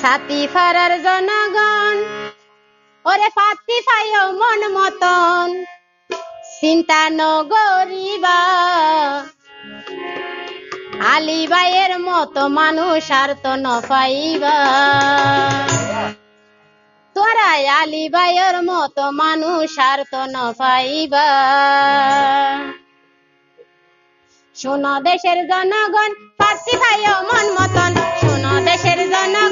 সাথী ফারার জনগণ। ওরে ফাতি ফাইও মন মতন, চিন্তা নগরিবা। আলী ভাইয়ের মতো মানুষ আর তো নফাইবা তোরাই আলী ভাইয়ের মতো মানুষ আর তো নফাইবা শোনো দেশের জনগণ ফাঁসি ভাইও মন মতন, শোনো দেশের জনগণ।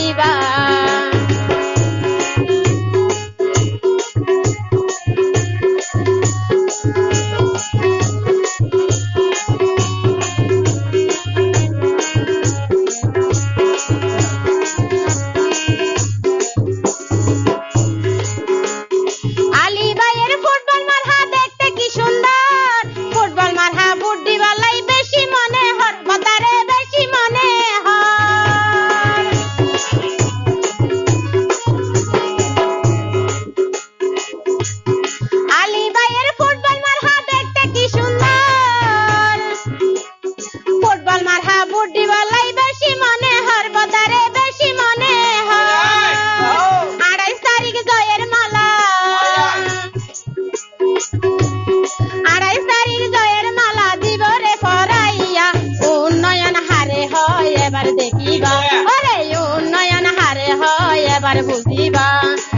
Shiva.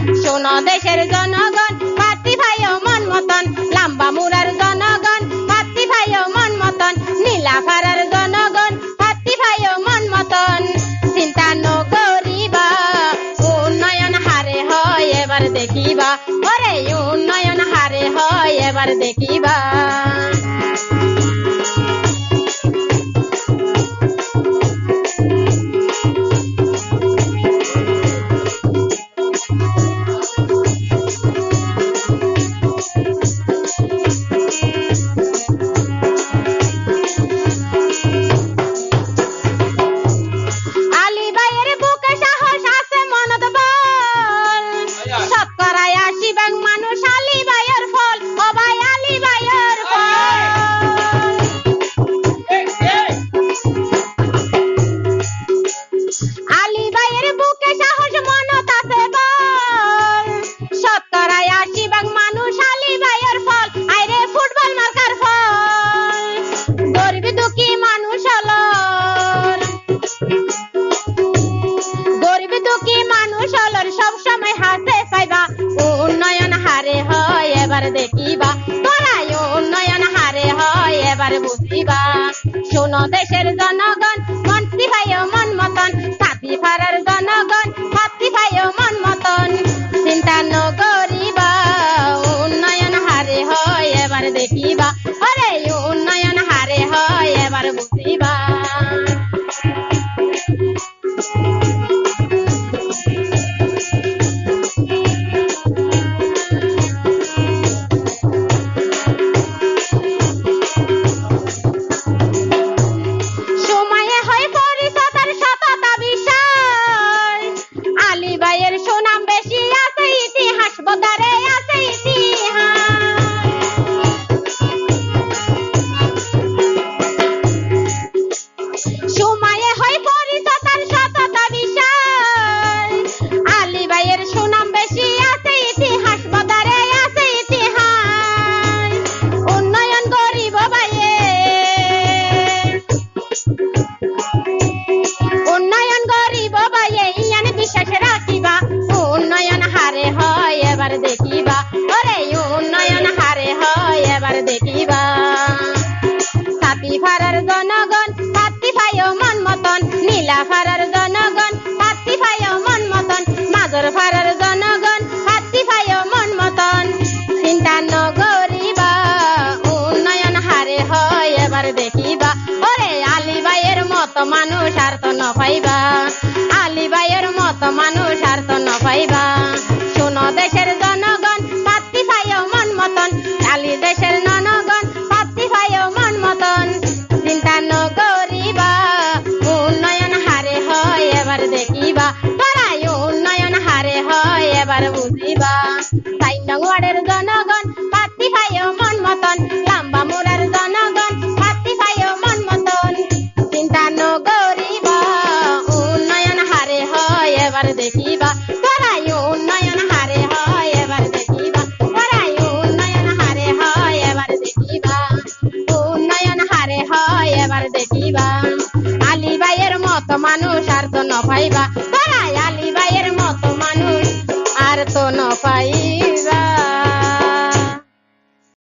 Yo no dejé el zona দেশের জনগণ মন্ত্রী ভাইও মন মতন। সাথী ফারার জনগণ, সাথী ভাইও মন মতন। চিন্তা নগরিবা উন্নয়ন হারে হয়, এবার দেখিবা দেখিবা। ওরে উন্নয়ন হারে হয় এবার দেখিবা। সাথী